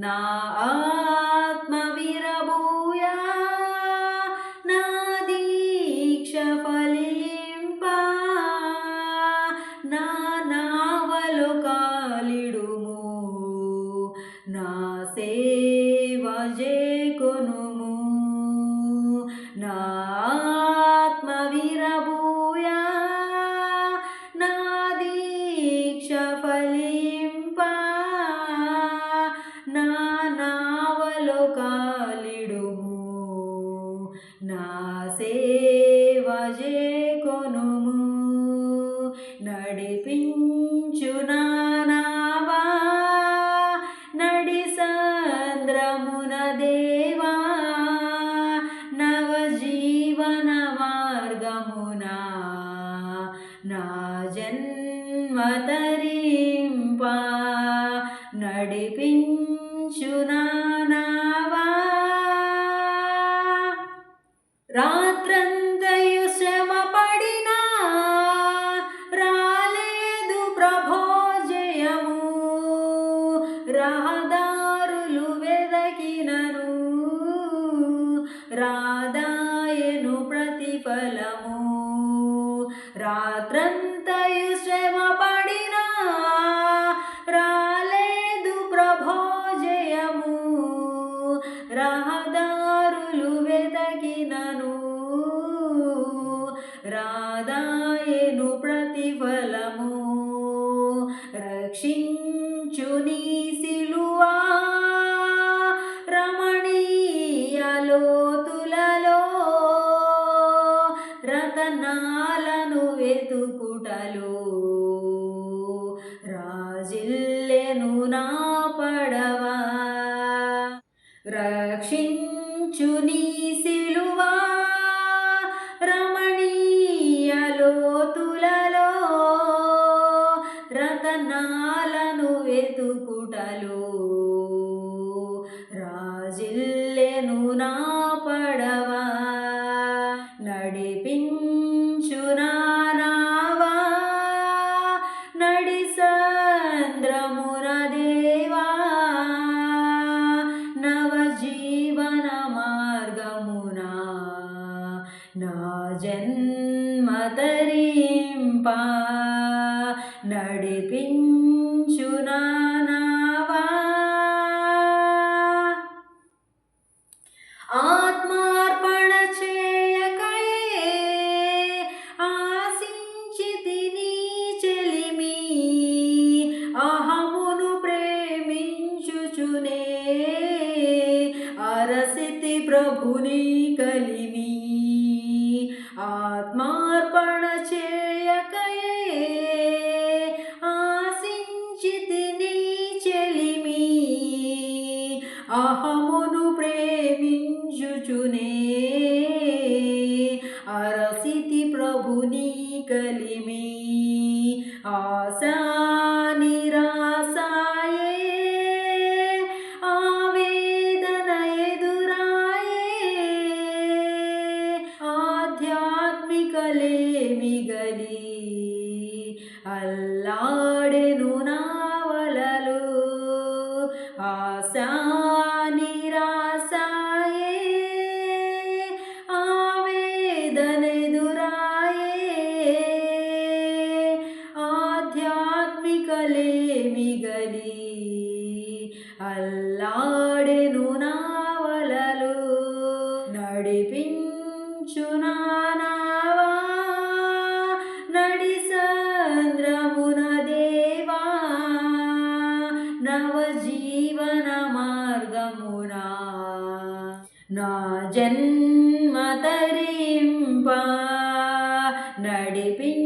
నా నా సేవ రహదారులు వెదకినను రాదాయను ప్రతిఫలము. రాత్రంతయు శ్రమ పడినా రాలేదు ప్రభోజయము రహదారులు వెతకినను రాదాయను ప్రతిఫలము. రక్షించు వెతుకుటలో రాజిల్లెను నా పడవా. రక్షించు నీ సిలువా. రమణీయలోతులలో రతనాలను వెతుకుటలు. రాజిల్లెను నా పడవా. నడిపించు నా జన్మ తరింప నడిపించు ఆత్మార్పణ చేయకయే ఆశించితి నీ చెలిమి అహమును ప్రేమించుచునే అరసితి ప్రభుని కలిమి. అహమును ప్రేమించుచునే. అరసితి ప్రభుని కలి nerdy pink.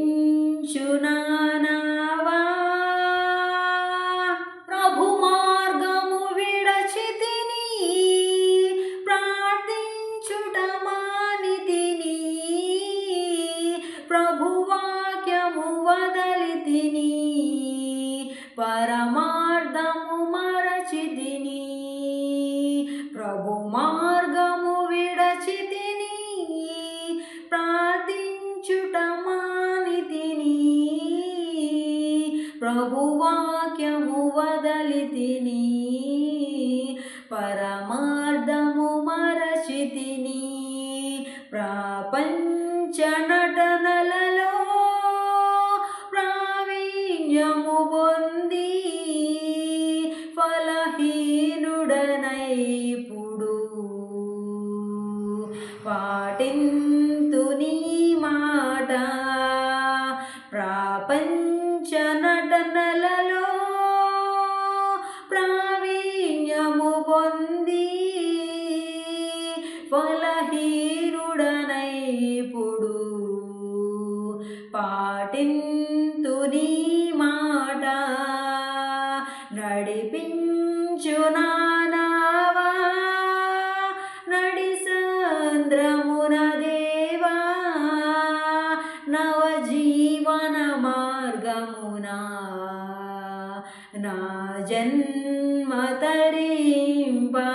Dede. నడిపించు నానావా నడిసంద్రమున దేవా నవజీవన మార్గమునా నా జన్మ తరింపా